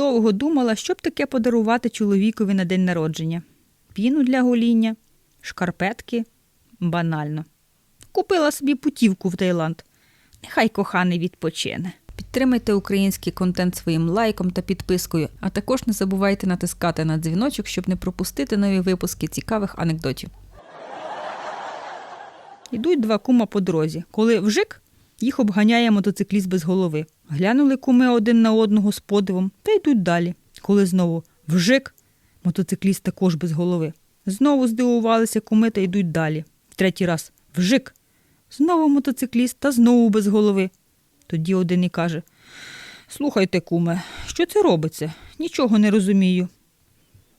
довго думала, що б таке подарувати чоловікові на день народження. Піну для гоління, шкарпетки. Банально. Купила собі путівку в Таїланд. Нехай коханий відпочине. Підтримайте український контент своїм лайком та підпискою, а також не забувайте натискати на дзвіночок, щоб не пропустити нові випуски цікавих анекдотів. Ідуть два кума по дорозі. Коли вжик, їх обганяє мотоцикліст без голови. Глянули куми один на одного з подивом та йдуть далі. Коли знову вжик, мотоцикліст також без голови. Знову здивувалися куми та йдуть далі. Третій раз вжик. Знову мотоцикліст та знову без голови. Тоді один і каже: Слухайте, куме, що це робиться? Нічого не розумію.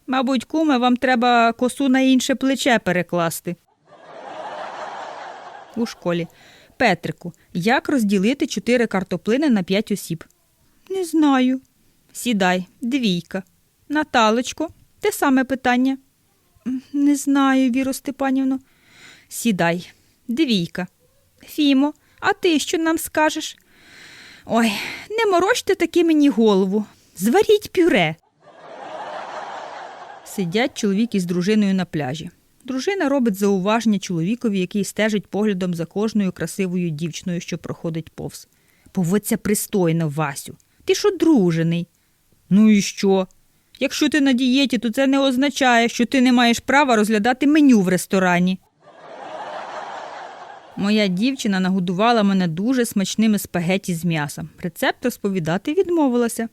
Мабуть, куме, вам треба косу на інше плече перекласти. У школі. Петрику, як розділити чотири картоплини на п'ять осіб? Не знаю. Сідай, двійка. Наталочко, те саме питання. Не знаю, Віро Степанівно. Сідай, двійка. Фімо, а ти що нам скажеш? Ой, не морочте таки мені голову. Зваріть пюре. Сидять чоловік із дружиною на пляжі. Дружина робить зауваження чоловікові, який стежить поглядом за кожною красивою дівчиною, що проходить повз. Поводься пристойно, Васю. Ти ж одружений. Ну і що? Якщо ти на дієті, то це не означає, що ти не маєш права розглядати меню в ресторані. Моя дівчина нагодувала мене дуже смачними спагеті з м'ясом. Рецепт розповідати відмовилася.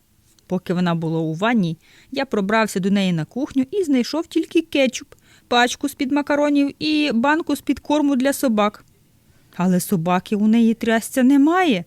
Поки вона була у ванні, я пробрався до неї на кухню і знайшов тільки кетчуп, пачку з-під макаронів і банку з-під корму для собак. Але собаки у неї трясця немає.